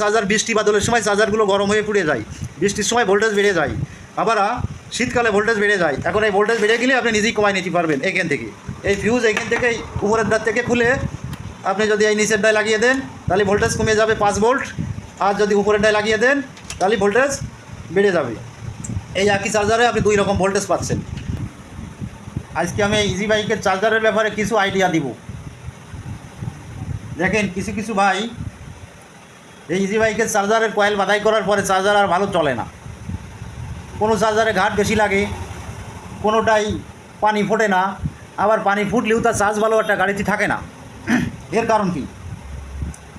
Charger বৃষ্টি বাদলের সময় চার্জারগুলো গরম হয়ে পুড়ে যায়। বৃষ্টির সময় ভোল্টেজ বেড়ে যায়। আবার শীতকালে ভোল্টেজ বেড়ে যায়। এখন এই ভোল্টেজ বেড়ে গেলে আপনি নিজেই কমাই নিতে পারবেন এখান থেকে। এই ফিউজ এখান থেকে উপরের দাঁত থেকে খুলে আপনি যদি এই নিচের ডায় লাগিয়ে দেন, তাহলে ভোল্টেজ কমে যাবে পাঁচ ভোল্ট আর যদি উপরের ডায় লাগিয়ে দেন, তাহলে ভোল্টেজ বেড়ে যাবে। এই একই চার্জারে আপনি দুই রকম ভোল্টেজ পাচ্ছেন। আজকে আমি ইজি বাইকের চার্জারের ব্যাপারে কিছু আইডিয়া দিব। দেখেন, কিছু কিছু ভাই এই ইজি বাইকের চার্জারের কয়েল বাদাই করার পরে চার্জার আর ভালো চলে না। কোনো চার্জারে ঘাট বেশি লাগে, কোনোটাই পানি ফোটে না, আবার পানি ফুটলেও তার চার্জ ভালো একটা গাড়িতে থাকে না। এর কারণ কি?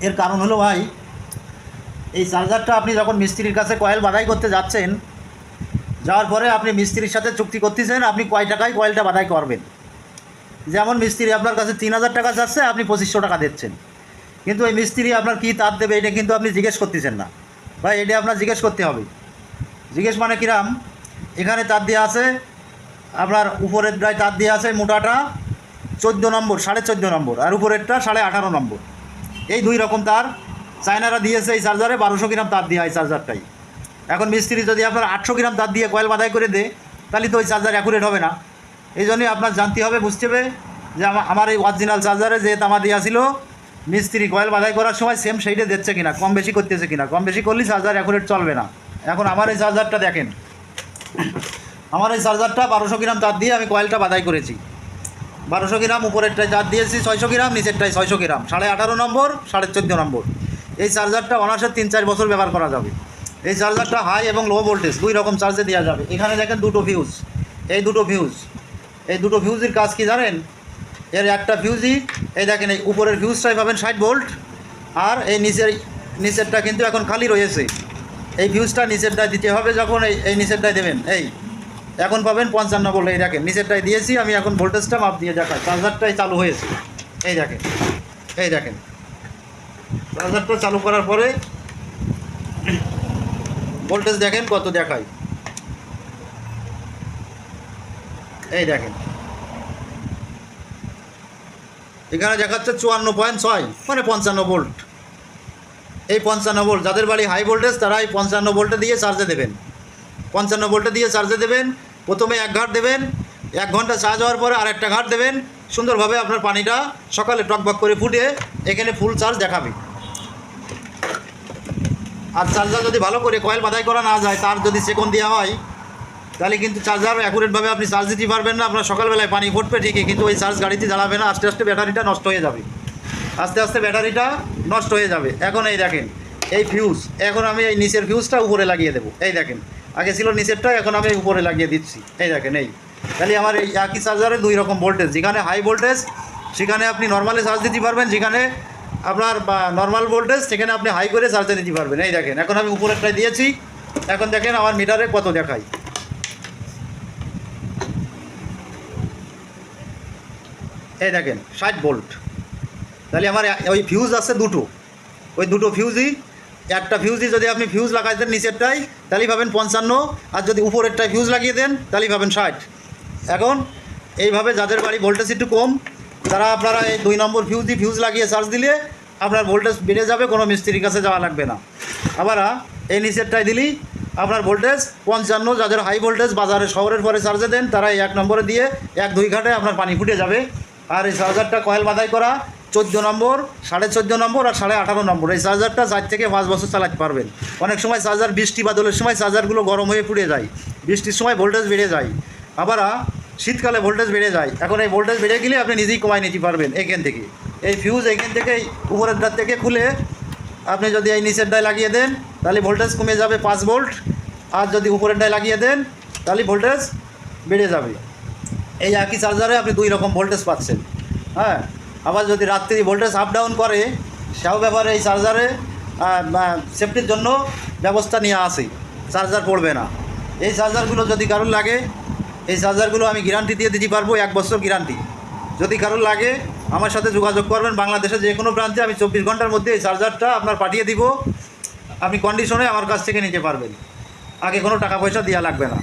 এর কারণ হলো ভাই, এই চার্জারটা আপনি যখন মিস্ত্রির কাছে কয়েল বাদাই করতে যাচ্ছেন, যাওয়ার পরে আপনি মিস্ত্রির সাথে চুক্তি করতেছেন, আপনি কয় টাকায় কয়েলটা বাদাই করবেন। যেমন মিস্ত্রি আপনার কাছে তিন হাজার টাকা চাচ্ছে, আপনি পঁচিশশো টাকা দিচ্ছেন। কিন্তু ওই মিস্ত্রি আপনার কী তার দেবে এটা কিন্তু আপনি জিজ্ঞেস করতেছেন না। ভাই, এটা আপনার জিজ্ঞেস করতে হবে। জিজ্ঞেস মানে কিরাম? এখানে তার দেওয়া আছে, আপনার উপরের প্রায় তার দেওয়া আছে মোটাটা চোদ্দ নম্বর, সাড়ে চোদ্দ নম্বর, আর উপরেরটা সাড়ে আঠারো নম্বর। এই দুই রকম তার। চায়নারা দিয়েছে এই চার্জারে বারোশো গ্রাম তার দেওয়া এই চার্জারটাই। এখন মিস্ত্রি যদি আপনার আটশো গ্রাম তার দিয়ে কয়েল বাধাই করে দেয়, তাহলে তো ওই চার্জার অ্যাকুরেট হবে না। এই জন্যই আপনার জানতে হবে, বুঝতে হবে যে আমা- আমার এই অরিজিনাল চার্জারে যে তামা দেওয়া ছিল মিস্ত্রি কয়েল বাধাই করার সময় সেম সেইটা দিচ্ছে কিনা, কম বেশি করতেছে কিনা, কম বেশি করলেই চার্জার অ্যাকুরেট চলবে না। এখন আমার এই চার্জারটা দেখেন। আমার এই চার্জারটা বারোশো গ্রাম তার দিয়ে আমি কয়েলটা বাধাই করেছি। বারোশো গ্রাম, উপরেরটায় চার দিয়েছি ছয়শো গ্রাম, নিচেরটায় ছয়শো গ্রাম, সাড়ে আঠারো নম্বর, সাড়ে চোদ্দ নম্বর। এই চার্জারটা অনার্সে তিন চার বছর ব্যবহার করা যাবে। এই চার্জারটা হাই এবং লো ভোল্টেজ দুই রকম চার্জে দেওয়া যাবে। এখানে দেখেন দুটো ফিউজ এই দুটো ফিউজ এই দুটো ফিউজের কাজ কি জানেন? এর একটা ফিউজই এই দেখেন, এই উপরের ফিউজটাই পাবেন ষাট ভোল্ট আর এই নিচের, নিচেরটা কিন্তু এখন খালি রয়েছে। এই ফিউজটা নিচেরটায় দিতে হবে যখন এই এই নিচেরটায় দেবেন। এই, এখন পাবেন পঞ্চান্ন ভোল্ট এই দেখেন, নিচেরটায় দিয়েছি, আমি এখন ভোল্টেজটা মাপ দিয়ে দেখাই। চার্জারটাই চালু হয়েছে। এই দেখেন এই দেখেন। চার্জারটা চালু করার পরে ভোল্টেজ দেখেন কত দেখায়। এই দেখেন। এখানে দেখাচ্ছে চুয়ান্ন পয়েন্ট ছয় মানে পঞ্চান্ন ভোল্ট। এই পঞ্চান্ন ভোল্ট, যাদের বাড়ি হাই ভোল্টেজ তারা এই পঞ্চান্ন ভোল্টে দিয়ে চার্জে দেবেন। পঞ্চান্ন ভোল্টে দিয়ে চার্জে দেবেন, প্রথমে এক ঘাট দেবেন, এক ঘণ্টা চার্জ হওয়ার পরে আরেকটা ঘাট দেবেন, সুন্দরভাবে আপনার পানিটা সকালে টকবক করে ফুটে এখানে ফুল চার্জ দেখাবে। আর চার্জার যদি ভালো করে কয়েল বাধাই করা না যায়, তার যদি সেকন দেওয়া হয় তাহলে কিন্তু চার্জার অ্যাকুরেটভাবে আপনি চার্জ দিতে পারবেন না। আপনার সকালবেলায় পানি ফুটবে ঠিকই, কিন্তু ওই চার্জ গাড়িতে দাঁড়াবে না, আস্তে আস্তে ব্যাটারিটা নষ্ট হয়ে যাবে। আস্তে আস্তে ব্যাটারিটা নষ্ট হয়ে যাবে। এখন এই দেখেন, এই ফিউজ এখন আমি এই নিচের ফিউজটা উপরে লাগিয়ে দেবো। এই দেখেন, আগে ছিল নিচেরটা, এখন আমি উপরে লাগিয়ে দিচ্ছি। এই দেখেন, এই। তাহলে আমার এই একই চার্জারে দুই রকম ভোল্টেজ যেখানে হাই ভোল্টেজ সেখানে আপনি নর্মালি চার্জ দিতে পারবেন, যেখানে আপনার নর্মাল ভোল্টেজ সেখানে আপনি হাই করে চার্জে দিতে পারবেন। এই দেখেন, এখন আমি উপরেরটায় দিয়েছি। এখন দেখেন আমার মিটারে কত দেখায়। এই দেখেন, ষাট ভোল্ট। তাহলে আমার ওই ফিউজ আছে দুটো। ওই দুটো ফিউজই একটা ফিউজই যদি আপনি ফিউজ লাগাই দেন নিচেরটাই, তাহলেই পাবেন পঞ্চান্ন। আর যদি উপরেরটায় ফিউজ লাগিয়ে দেন, তাহলেই পাবেন ষাট। এখন, এইভাবে যাদের বাড়ি ভোল্টেজ একটু কম, তারা আপনারা এই দুই নম্বর ফিউজই ফিউজ লাগিয়ে চার্জ দিলে আপনার ভোল্টেজ বেড়ে যাবে, কোনো মিস্ত্রির কাছে যাওয়া লাগবে না। আবার এই নিচেরটায় দিলেই আপনার ভোল্টেজ পঞ্চান্ন, যাদের হাই ভোল্টেজ বাজারে, শহরের পরে চার্জে দেন তারা এক নম্বরে দিয়ে এক দুই ঘাটে আপনার পানি ফুটে যাবে। আর এই চার্জারটা কয়েল বাধাই করা, চোদ্দ নম্বর, সাড়ে চোদ্দ নম্বর আর সাড়ে আঠারো নম্বর। এই চার্জারটা চার থেকে পাঁচ বছর চালাতে পারবেন। অনেক সময় চার্জার বৃষ্টি বাদলের সময় চার্জারগুলো গরম হয়ে পুড়ে যায়। বৃষ্টির সময় ভোল্টেজ বেড়ে যায়। আবার শীতকালে ভোল্টেজ বেড়ে যায়। এখন এই ভোল্টেজ বেড়ে গেলে আপনি নিজেই কমাই নিতে পারবেন এখান থেকে। এই ফিউজ এখান থেকে, উপরের ডার থেকে খুলে আপনি যদি এই নিচের ডায় লাগিয়ে দেন, তাহলে ভোল্টেজ কমে যাবে পাঁচ ভোল্ট আর যদি উপরের ডায় লাগিয়ে দেন, তাহলে ভোল্টেজ বেড়ে যাবে। এই একই চার্জারে আপনি দুই রকম ভোল্টেজ পাচ্ছেন। হ্যাঁ? আবার যদি রাত্রি ভোল্টেজ আপ ডাউন করে, সেও ব্যাপারে এই চার্জারে সেফটির জন্য ব্যবস্থা নিয়ে আসি। চার্জার পড়বে না। এই চার্জারগুলো যদি কারোর লাগে, এই চার্জারগুলো আমি গ্যারান্টি দিয়ে দিতে পারব, এক বছর গ্যারান্টি যদি কারোর লাগে, আমার সাথে যোগাযোগ করবেন। বাংলাদেশের যে কোনো প্রান্তে আমি চব্বিশ ঘণ্টার মধ্যে এই চার্জারটা আপনার পাঠিয়ে দিব। আপনি কন্ডিশনে আমার কাছ থেকে নিতে পারবেন। আগে কোনো টাকা পয়সা দেওয়া লাগবে না।